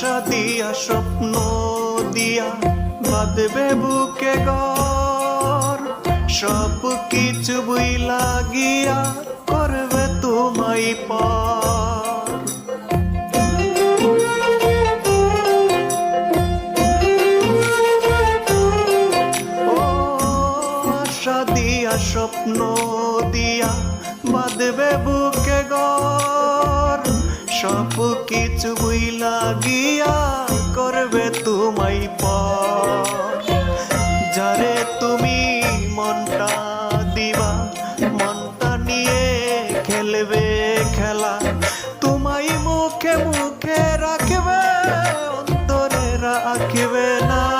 দিয়া, স্বপ্ন দিয়া বাঁধবে বুকে গর সব কিছু বই লাগিয়া করবে তোমায় পার। আশা স্বপ্ন দিয়া বাঁধবে বুকে গর সব কিছু বুইলা গিয়া করবে তোমাই যারে তুমি মনটা দিবা, মনটা নিয়ে খেলবে খেলা। তোমাই মুখে মুখে রাখবে, অন্তরে রাখবে না।